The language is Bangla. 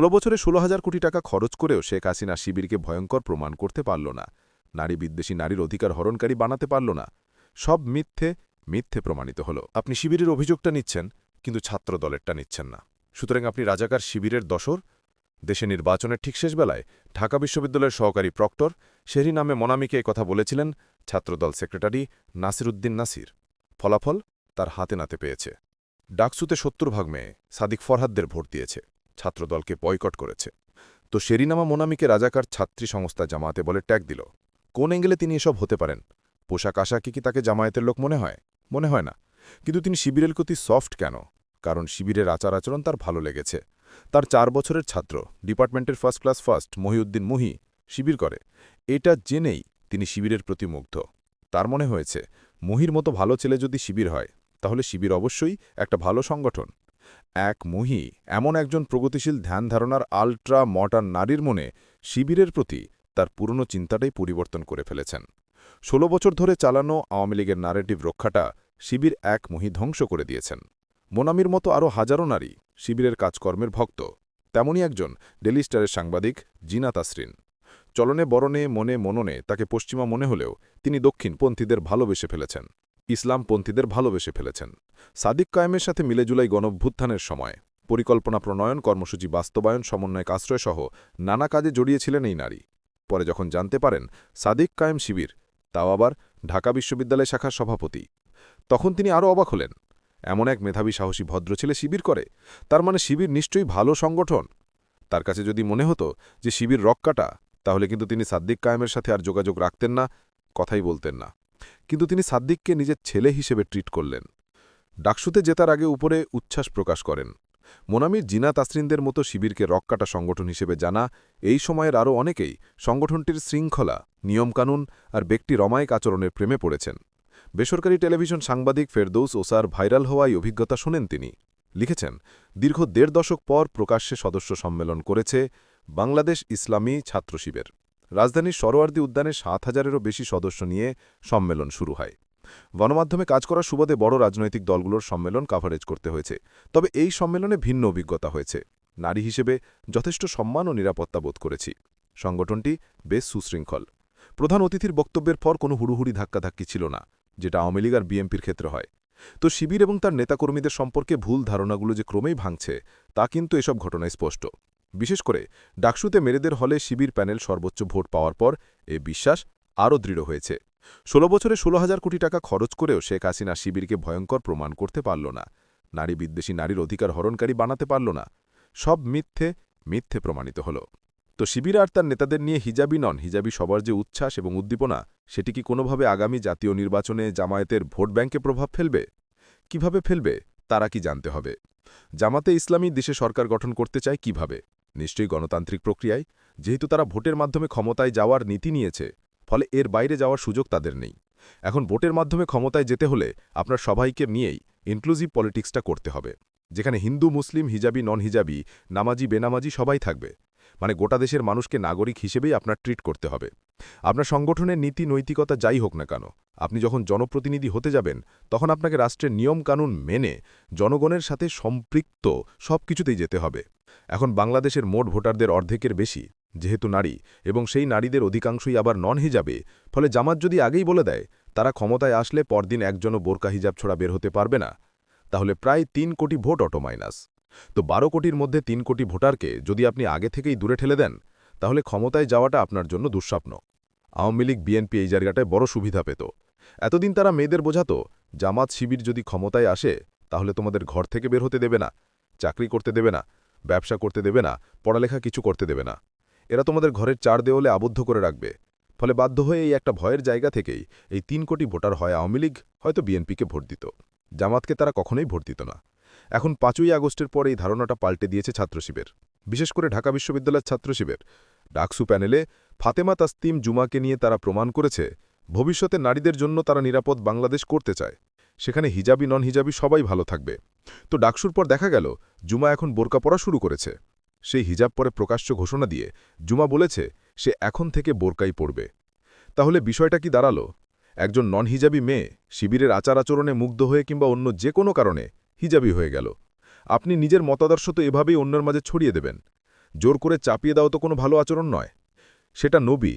ষোলো বছরে ষোলো হাজার কোটি টাকা খরচ করেও শেখ হাসিনা শিবিরকে ভয়ঙ্কর প্রমাণ করতে পারল না। নারী বিদ্বেষী নারীর অধিকার হরণকারী বানাতে পারল না। সব মিথ্যে মিথ্যে প্রমাণিত হল। আপনি শিবিরের অভিযোগটা নিচ্ছেন, কিন্তু ছাত্র দলেরটা নিচ্ছেন না। সুতরাং আপনি রাজাকার শিবিরের দশর দেশে নির্বাচনের ঠিক শেষ বেলায় ঢাকা বিশ্ববিদ্যালয়ের সহকারী প্রক্টর শেরি নামে মনামিকে কথা বলেছিলেন ছাত্রদল সেক্রেটারি নাসির উদ্দিন নাসির। ফলাফল তার হাতে নাতে পেয়েছে। ডাকসুতে সত্তর ভাগ মেয়ে, সাদিক ফরহাদদের ভোট দিয়েছে। ছাত্রদলকে বয়কট করেছে। তো শেরিনামা মোনামিকে রাজাকার ছাত্রী সংস্থা জামায়াতে বলে ট্যাগ দিল। কোন অ্যাঙ্গেলে তিনি এসব হতে পারেন? পোশাক আশাকে কি তাকে জামায়াতের লোক মনে হয়? মনে হয় না। কিন্তু তিনি শিবিরের প্রতি সফট কেন? কারণ শিবিরের আচার আচরণ তার ভালো লেগেছে। তার চার বছরের ছাত্র, ডিপার্টমেন্টের first class first Mohiuddin Muhi, Shibir করে। এটা জেনেই তিনি শিবিরের প্রতি মুগ্ধ। তার মনে হয়েছে, মহির মতো ভালো ছেলে যদি শিবির হয়, তাহলে শিবির অবশ্যই একটা ভালো সংগঠন। এক মহি, এমন একজন প্রগতিশীল ধ্যান ধারণার আল্ট্রা মডার্ন নারীর মনে শিবিরের প্রতি তার পুরনো চিন্তাটাই পরিবর্তন করে ফেলেছেন। ষোলো বছর ধরে চালানো আওয়ামী লীগের নারেটিভ রক্ষাটা শিবির এক মহি ধ্বংস করে দিয়েছেন। মোনামির মতো আরও হাজারো নারী শিবিরের কাজকর্মের ভক্ত তেমনই একজন ডেলি স্টারের সাংবাদিক জিনা তাসরিন। চলনে বরণে মনে মননে তাকে পশ্চিমা মনে হলেও তিনি দক্ষিণপন্থীদের ভালোবেসে ফেলেছেন। ইসলামপন্থীদের ভালোবেসে ফেলেছেন। সাদিক কায়েমের সাথে মিলেজুলাই গণভ্যুত্থানের সময় পরিকল্পনা প্রণয়ন, কর্মসূচি বাস্তবায়ন, সমন্বয়ক আশ্রয়সহ নানা কাজে জড়িয়েছিলেন এই নারী। পরে যখন জানতে পারেন, সাদিক কায়েম শিবির, তাও আবার ঢাকা বিশ্ববিদ্যালয় শাখার সভাপতি। তখন তিনি আরও অবাক হলেন। এমন এক মেধাবী, সাহসী, ভদ্র ছেলে শিবির করে? তার মানে শিবির নিশ্চয়ই ভালো সংগঠন? তার কাছে যদি মনে হতো যে শিবির রক্কাটা, তাহলে কিন্তু তিনি সাদ্দিক কায়েমের সাথে আর যোগাযোগ রাখতেন না, কথাই বলতেন না। কিন্তু তিনি সাদ্দিককে নিজের ছেলে হিসেবে ট্রিট করলেন। ডাকসুতে জেতার আগে উপরে উচ্ছ্বাস প্রকাশ করেন। মোনামির জিনা তাসরিনদের মতো শিবিরকে রক্কাটা সংগঠন হিসেবে জানা এই সময়ের আরও অনেকেই সংগঠনটির শৃঙ্খলা, নিয়মকানুন আর ব্যক্তি রমায়িক আচরণের প্রেমে পড়েছেন। বেসরকারি টেলিভিশন সাংবাদিক ফেরদৌস ওসার ভাইরাল হওয়ায় অভিজ্ঞতা শোনেন তিনি। লিখেছেন, দীর্ঘ দেড় দশক পর প্রকাশ্যে সদস্য সম্মেলন করেছে বাংলাদেশ ইসলামী ছাত্র শিবির। রাজধানীর সরোয়ার্দী উদ্যানে সাত হাজারেরও বেশি সদস্য নিয়ে সম্মেলন শুরু হয়। গণমাধ্যমে কাজ করার সুবাদে বড় রাজনৈতিক দলগুলোর সম্মেলন কাভারেজ করতে হয়েছে। তবে এই সম্মেলনে ভিন্ন অভিজ্ঞতা হয়েছে। নারী হিসেবে যথেষ্ট সম্মান ও নিরাপত্তা বোধ করেছি। সংগঠনটি বেশ সুশৃঙ্খল। প্রধান অতিথির বক্তব্যের পর কোনো হুড়ুহুড়ি ধাক্কাধাক্কি ছিল না, যেটা আওয়ামী লীগ আর বিএমপির ক্ষেত্রে হয়। তো শিবির এবং তার নেতাকর্মীদের সম্পর্কে ভুল ধারণাগুলো যে ক্রমেই ভাঙছে, তা কিন্তু এসব ঘটনায় স্পষ্ট। বিশেষ করে ডাকসুতে মেরেদের হলে শিবির প্যানেল সর্বোচ্চ ভোট পাওয়ার পর এ বিশ্বাস আরও দৃঢ় হয়েছে। ষোলো বছরে ষোলো হাজার কোটি টাকা খরচ করেও শেখ হাসিনা শিবিরকে ভয়ঙ্কর প্রমাণ করতে পারল না। নারী বিদ্বেষী নারীর অধিকার হরণকারী বানাতে পারল না। সব মিথ্যে মিথ্যে প্রমাণিত হল। তো শিবির আর তার নেতাদের নিয়ে হিজাবি নন, হিজাবি সবার যে উচ্ছ্বাস এবং উদ্দীপনা, সেটি কি কোনোভাবে আগামী জাতীয় নির্বাচনে জামায়াতের ভোট ব্যাংকে প্রভাব ফেলবে? কীভাবে ফেলবে, তারা কি জানতে হবে। জামাতে ইসলামী দেশে সরকার গঠন করতে চায় কীভাবে? নিশ্চয়ই গণতান্ত্রিক প্রক্রিয়ায়, যেহেতু তারা ভোটের মাধ্যমে ক্ষমতায় যাওয়ার নীতি নিয়েছে, ফলে এর বাইরে যাওয়ার সুযোগ তাদের নেই। এখন ভোটের মাধ্যমে ক্ষমতায় যেতে হলে আপনার সবাইকে নিয়েই ইনক্লুসিভ পলিটিক্সটা করতে হবে, যেখানে হিন্দু, মুসলিম, হিজাবি নন হিজাবি নামাজি, বেনামাজি সবাই থাকবে। মানে গোটা দেশের মানুষকে নাগরিক হিসেবেই আপনার ট্রিট করতে হবে। আপনার সংগঠনের নীতি, নৈতিকতা যাই হোক না কেন, আপনি যখন জনপ্রতিনিধি হতে যাবেন, তখন আপনাকে রাষ্ট্রের নিয়মকানুন মেনে জনগণের সাথে সম্পৃক্ত সব কিছুতেই যেতে হবে। এখন বাংলাদেশের মোট ভোটারদের অর্ধেকের বেশি, যেহেতু নারী, এবং সেই নারীদের অধিকাংশই আবার নন হিজাবে ফলে জামাত যদি আগেই বলে দেয়, তারা ক্ষমতায় আসলে পরদিন একজনও বোরকা হিজাব ছড়া বের হতে পারবে না। তাহলে প্রায় তিন কোটি ভোট অটো মাইনাস। তো বারো কোটির মধ্যে তিন কোটি ভোটারকে যদি আপনি আগে থেকেই দূরে ঠেলে দেন, তাহলে ক্ষমতায় যাওয়াটা আপনার জন্য দুঃস্বপ্ন। আওয়ামী লীগ বিএনপি এই জায়গাটায় বড় সুবিধা পেত। এতদিন তারা মেয়েদের বোঝাত, জামাত শিবির যদি ক্ষমতায় আসে, তাহলে তোমাদের ঘর থেকে বের হতে দেবে না, চাকরি করতে দেবে না। ব্যবসা করতে দেবে না, পড়ালেখা কিছু করতে দেবে না। এরা তোমাদের ঘরের চার দেওয়ালে আবদ্ধ করে রাখবে। ফলে বাধ্য হয়ে এই একটা ভয়ের জায়গা থেকেই এই তিন কোটি ভোটার হয় আওয়ামী লীগ, হয়তো বিএনপিকে ভোট দিত। জামাতকে তারা কখনোই ভোট দিত না। এখন পাঁচই আগস্টের পর এই ধারণাটা পাল্টে দিয়েছে ছাত্রশিবের। বিশেষ করে ঢাকা বিশ্ববিদ্যালয়ের ছাত্রশিবের। ডাকসু প্যানেলে ফাতেমা তাস্তিম জুমাকে নিয়ে তারা প্রমাণ করেছে, ভবিষ্যতে নারীদের জন্য তারা নিরাপদ বাংলাদেশ করতে চায়। সেখানে হিজাবি নন হিজাবি সবাই ভালো থাকবে। তো ডাকসুর পর দেখা গেল, জুমা এখন বোরকা পড়া শুরু করেছে। সেই হিজাব পরে প্রকাশ্য ঘোষণা দিয়ে জুমা বলেছে, সে এখন থেকে বোরকাই পড়বে তাহলে বিষয়টা কি দাঁড়াল? একজন নন হিজাবি মেয়ে শিবিরের আচার আচরণে মুগ্ধ হয়ে কিংবা অন্য যে কোনো কারণে হিজাবি হয়ে গেল। আপনি নিজের মতাদর্শ তো এভাবেই অন্যের মাঝে ছড়িয়ে দেবেন। জোর করে চাপিয়ে দাও তো কোনো ভালো আচরণ নয়। সেটা নবী